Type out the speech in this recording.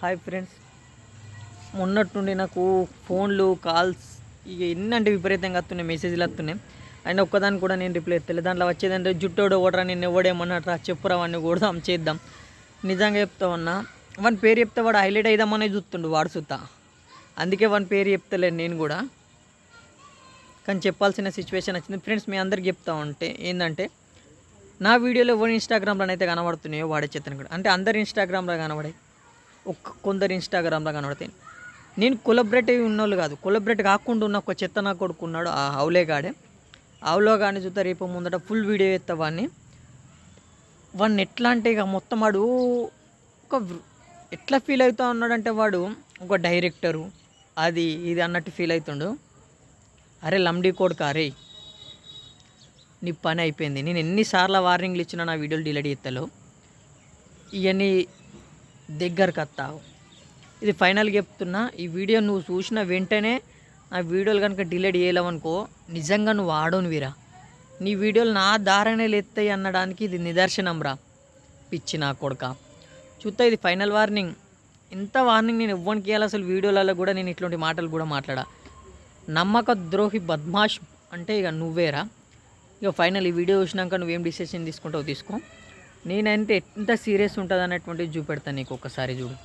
Hi friends మొన్నట్టుండి నాకు ఫోన్లు calls ఇక ఎన్ని అంటే విపరీతంగా వస్తున్నాయి మెసేజ్లు వస్తున్నాయి. అండ్ ఒక్కదాన్ని కూడా నేను రిప్లై ఎత్తలేదు దాంట్లో వచ్చేదంటే జుట్టోడు ఓడరా నేను ఎవడేమన్నట్రా చెప్పురా వాడిని కొడదాం చేద్దాం. నిజంగా చెప్తా ఉన్నా వాని పేరు చెప్తే వాడు హైలైట్ అయిదామనే చూస్తుండు వాడు సుత్తా అందుకే వాని పేరు చెప్తలేను నేను కూడా. కానీ చెప్పాల్సిన సిచ్యువేషన్ వచ్చింది. ఫ్రెండ్స్ మీ అందరికి చెప్తా ఉంటే ఏంటంటే నా వీడియోలో ఎవరు ఇన్స్టాగ్రామ్లో అయితే కనబడుతున్నాయో వాడే చేతను కూడా. అంటే అందరు ఇన్స్టాగ్రామ్లో కనబడాయి ఒక్క కొందరు ఇన్స్టాగ్రామ్లో కనబడతాయి. నేను కొలబరేటివ్ ఉన్నోళ్ళు కాదు కొలబరేట్ కాకుండా ఉన్న ఒక చెత్త నా కొడుకున్నాడు ఆ హౌలే అవులో కానీ చూస్తే రేపు ముందట ఫుల్ వీడియో ఎత్తా వాడిని వాడిని ఎట్లా అంటే ఇక మొత్తం వాడు ఒక ఎట్లా ఫీల్ అవుతా ఉన్నాడంటే వాడు ఒక డైరెక్టరు అది ఇది అన్నట్టు ఫీల్ అవుతుండు అరే లంబడి కొడుకు అరే నీ పని అయిపోయింది. నేను ఎన్నిసార్లు వార్నింగ్లు ఇచ్చినా నా వీడియోలు డిలీట్ చేస్తాలో ఇవన్నీ దగ్గరకు వస్తావు ఇది ఫైనల్గా చెప్తున్నా ఈ వీడియో నువ్వు చూసిన వెంటనే నా వీడియోలు కనుక డిలీట్ చేయలేవనుకో నిజంగా నువ్వు ఆడోను వీరా నీ వీడియోలు నా దారనే లేస్తాయి అనడానికి ఇది నిదర్శనం రా పిచ్చి నా కొడుక. చూస్తా ఇది ఫైనల్ వార్నింగ్. ఇంత వార్నింగ్ నేను ఎవ్వరికి ఇవ్వాలి అసలు వీడియోలలో కూడా నేను ఇట్లాంటి మాటలు కూడా మాట్లాడా. నమ్మక ద్రోహి బద్మాష్ అంటే ఇక నువ్వేరా. ఇక ఫైనల్ ఈ వీడియో చూసినాక నువ్వేం డిసిషన్ తీసుకుంటావు తీసుకో. నేనంటే ఎంత సీరియస్ ఉంటుంది అన్నటువంటిది చూపెడతాను నీకు ఒకసారి చూడు.